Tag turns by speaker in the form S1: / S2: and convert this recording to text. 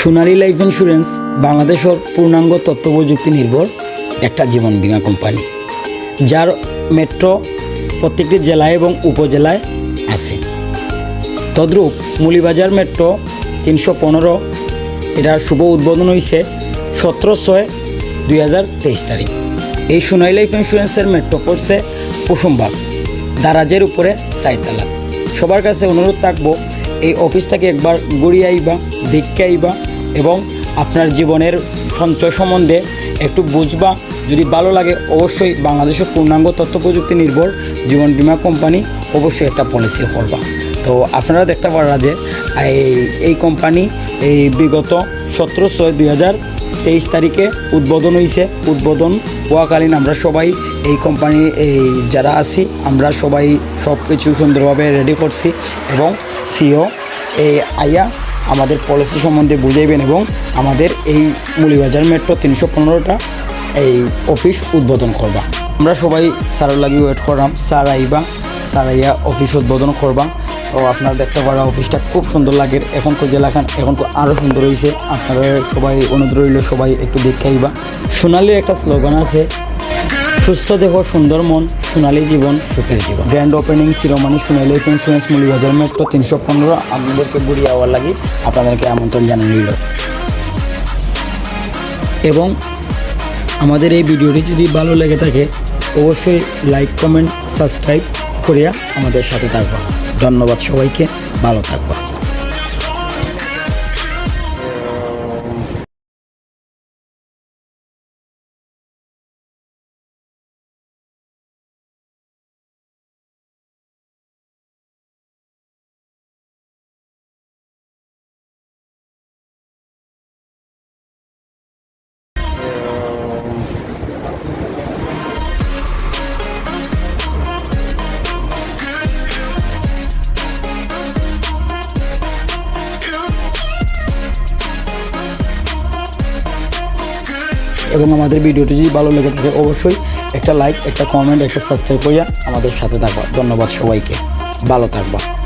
S1: সোনালী life insurance বাংলাদেশের পূর্ণাঙ্গ তথ্য প্রযুক্তি নির্ভর একটা জীবন বীমা কোম্পানি, যার মেট্রো প্রত্যেকটি জেলায় এবং উপজেলায় আছে। তদ্রূপ মুলিবাজার মেট্রো তিনশো পনেরো এটা শুভ উদ্বোধন হয়েছে সতেরো ছয় দুই হাজার তেইশ তারিখ। এই সোনালী লাইফ ইন্স্যুরেন্সের মেট্রো পড়ছে কুসুমবাগ, দারাজের উপরে সাইডতলা সবার কাছে অনুরোধ থাকব, এই অফিস থেকে একবার ঘুরিয়ে আইবা, দেখে আইবা এবং আপনার জীবনের সঞ্চয় সম্বন্ধে একটু বুঝবা। যদি ভালো লাগে, অবশ্যই বাংলাদেশের পূর্ণাঙ্গ তথ্য প্রযুক্তি নির্ভর জীবন বীমা কোম্পানি অবশ্যই একটা পলিসি করবা। তো আপনারা দেখতে পারা যে, এই- কোম্পানি, এই বিগত সতেরো ছয় দুই হাজার তেইশ তারিখে উদ্বোধন হয়েছে উদ্বোধন হওয়াকালীন আমরা সবাই এই কোম্পানি, এই যারা আছি, আমরা সবাই সব কিছু সুন্দরভাবে রেডি করছি এবং সিও এই আইয়া আমাদের পলিসি সম্বন্ধে বুঝাইবেন এবং আমাদের এই মুলিবাজার মেট্রো তিনশো পনেরোটা এই অফিস উদ্বোধন করবা। আমরা সবাই স্যারের লাগি ওয়েট করলাম। স্যার আইবা, স্যার আইয়া অফিস উদ্বোধন করবা। তো আপনারা দেখতে পারা অফিসটা খুব সুন্দর লাগে। এখন তো জেলাখান এখন তো আরও সুন্দর হয়েছে আপনারা সবাই অনুরোধ সবাই একটু দেখে আইবা সোনালির একটা স্লোগান আছে। সুস্থ দেহ সুন্দর মন সোনালী জীবন সুখের জীবন। Grand opening Shiromani Sonali life insurance Mulibazar metro তিনশো পনেরো। আপনাদেরকে বুড়ি আওয়ার লাগি আপনাদেরকে আমন্ত্রণ জানিয়ে নিল এবং আমাদের এই ভিডিওটি যদি ভালো লেগে থাকে অবশ্যই লাইক কমেন্ট সাবস্ক্রাইব করিয়া আমাদের সাথে থাকবা। ধন্যবাদ সবাইকে ভালো থাকবা। এবং আমাদের ভিডিওটি যদি ভালো লেগে থাকে, অবশ্যই একটা লাইক একটা কমেন্ট একটা সাবস্ক্রাইব করিয়া আমাদের সাথে থাকবা। ধন্যবাদ সবাইকে। ভালো থাকবা।